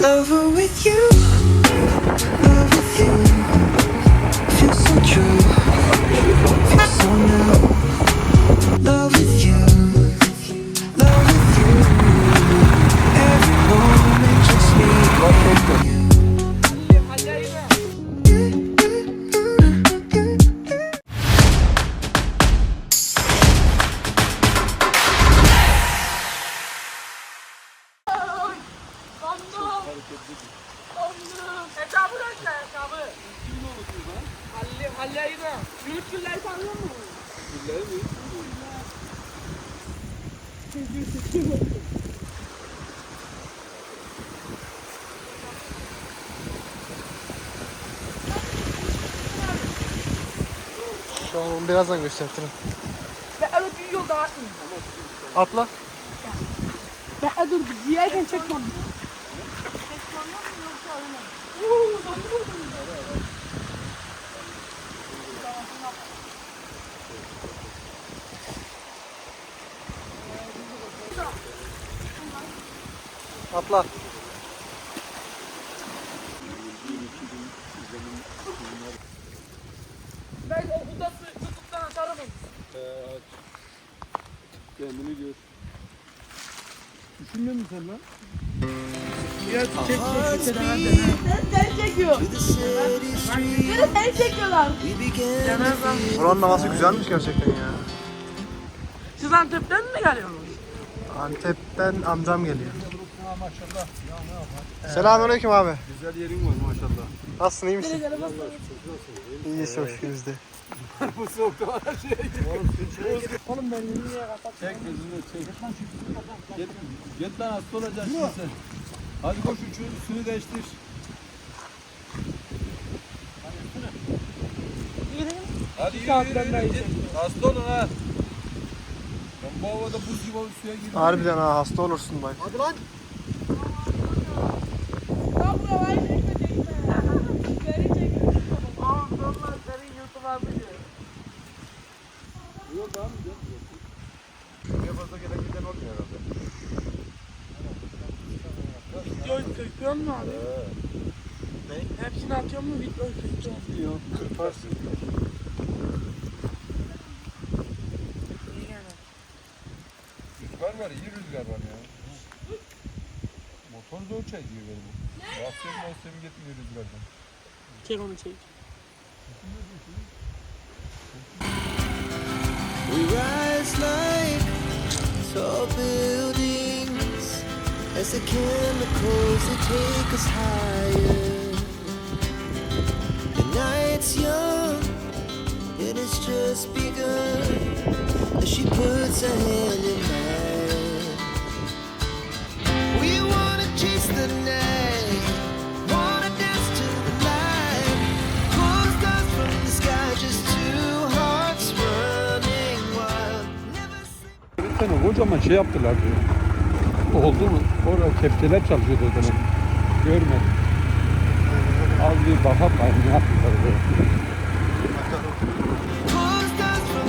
Lover with you, love with you. Feels so true, feels so new. Love with you, An onu birazdan gösteririm. Ben öyle bir yol daha atmayayım. Atla. Ben dur giyerken çekmem. Atla. Sen çekiyor. Sen çekiyorlar. Buranın havası güzelmiş gerçekten ya. Siz Antep'ten mi geliyorsunuz? Antep'ten amcam geliyor. Selamünaleyküm abi. Güzel yerin var maşallah. Nasılsın iyi misin? İyi çok şükür. Bu soğukta var şey. Oğlum ben niye kapat? Çek gözünü çek. Git, git lan hasta olacaksın sen. Hadi koş şu üstünü değiştir. Hadi yürü yürü, yürü. Git. Hasta olun ha. Ben bu havada buz gibi olup suya girdim. Harbiden ha hasta olursun bak. Hadi lan. Ya buraya var iyi rüzgar var ya. Motor zor çekiyor beni bu. Asya Asya gitmiyor rüzgardan. Çek onu çek. We rise like tall buildings as the chemicals they take us higher. The night's young, it has just begun as she puts her hand in mine. Tane kocaman şey yaptılar diyor. Oldu mu? Orada kepçeler çalışıyordu o zaman. Görmedim. Az bir bakalım ne yaptılar böyle. Pull stars from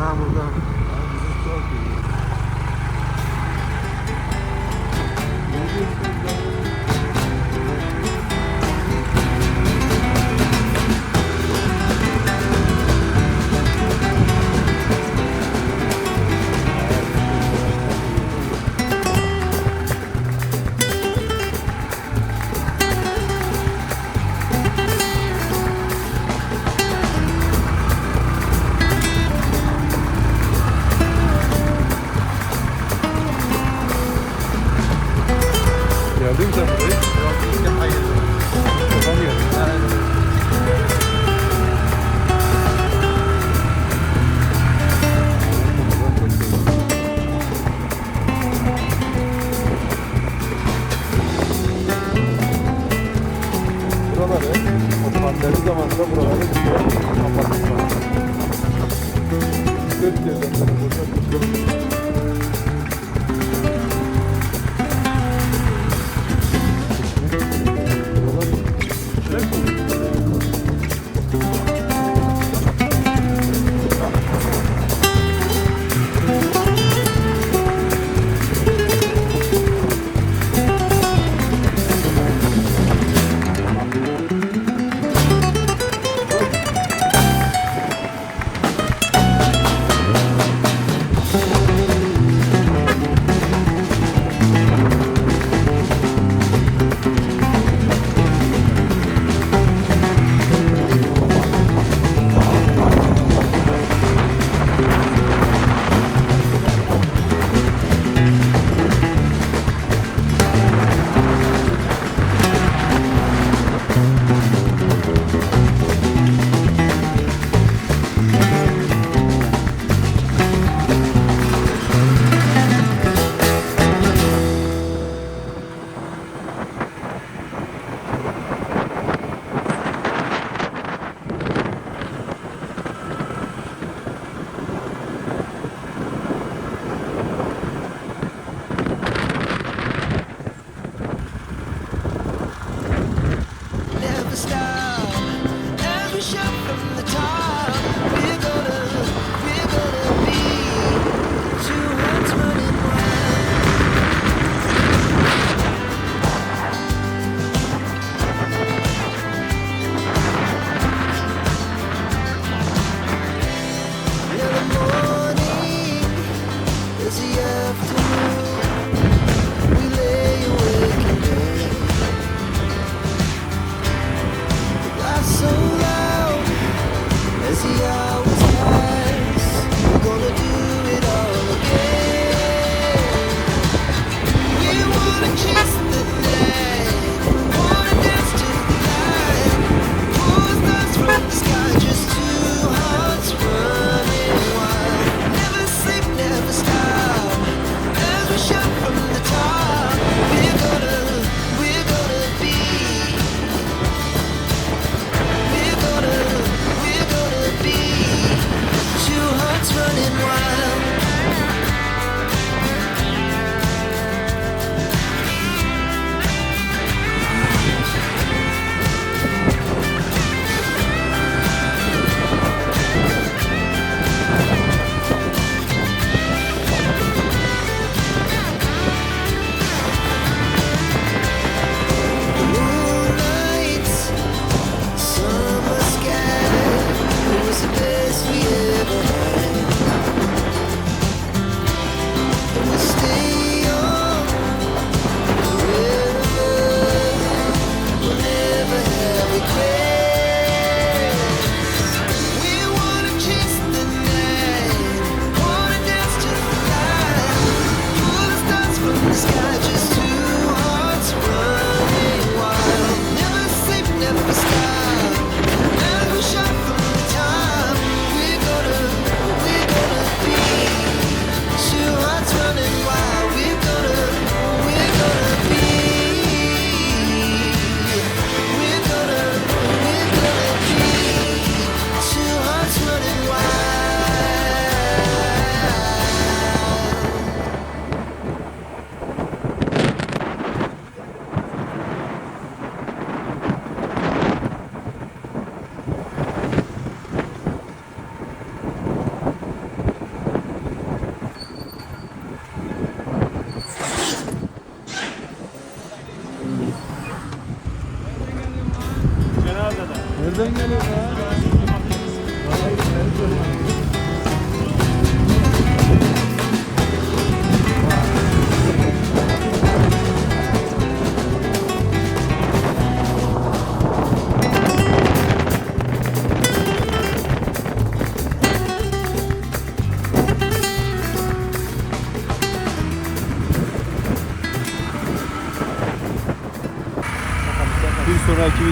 Aha burada. Bizim